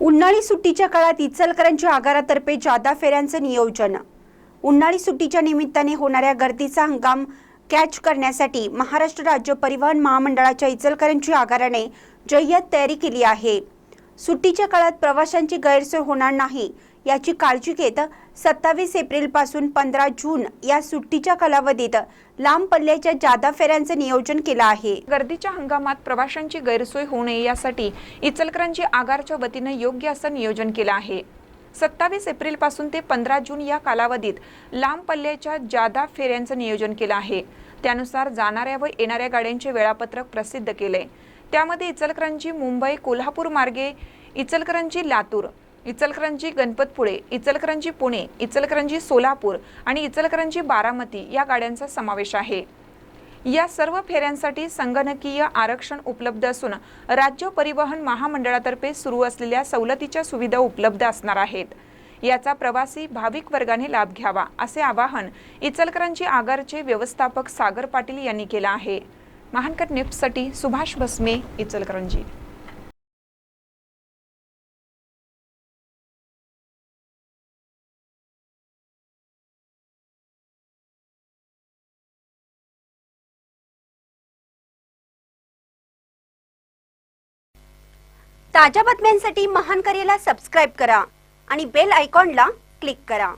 उन्हाळी सुट्टीच्या काळात इचलकरांच्या आगारातर्फे जादा फेऱ्यांचं नियोजन. उन्हाळी सुट्टीच्या निमित्ताने होणाऱ्या गर्दीचा हंगाम कॅच करण्यासाठी महाराष्ट्र राज्य परिवहन महामंडळाच्या इचलकरंजी आगाराने जय्यत तयारी केली आहे. सुट्टीच्या काळात प्रवाशांची गैरसोय होणार नाही. याची काळजी घेत सत्तावीस एप्रिलपासून पंधरा जून या सुट्टीच्या कालावधीत लांब पल्ल्याच्या जादा फेऱ्यांचं नियोजन केलं आहे. गर्दीच्या हंगामात प्रवाशांची गैरसोय होऊ नये यासाठी इचलकरंजी आगारच्या वतीनं योग्य असं नियोजन केलं आहे. सत्तावीस एप्रिलपासून ते पंधरा जून या कालावधीत लांब पल्ल्याच्या जादा फेऱ्यांचं नियोजन केलं आहे. त्यानुसार जाणाऱ्या व येणाऱ्या गाड्यांचे वेळापत्रक प्रसिद्ध केले त्यामध्ये इचलकरंजी मुंबई कोल्हापूर मार्गे इचलकरंजी लातूर इचलकरंजी गणपतपुळे इचलकरंजी पुणे इचलकरंजी सोलापूर आणि इचलकरंजी बारामती या गाड्यांचा समावेश आहे. या सर्व फेऱ्यांसाठी संगणकीय आरक्षण उपलब्ध असून राज्य परिवहन महामंडळातर्फे सुरू असलेल्या सवलतीच्या सुविधा उपलब्ध असणार आहेत. याचा प्रवासी भाविक वर्गाने लाभ घ्यावा असे आवाहन इचलकरंजी आगारचे व्यवस्थापक सागर पाटील यांनी केलं आहे. महानकट निफ्टसाठी सुभाष भस्मे इचलकरंजी. ताज्या बातम्यांसाठी महान करेला सबस्क्राईब करा आणि बेल आयकॉनला क्लिक करा.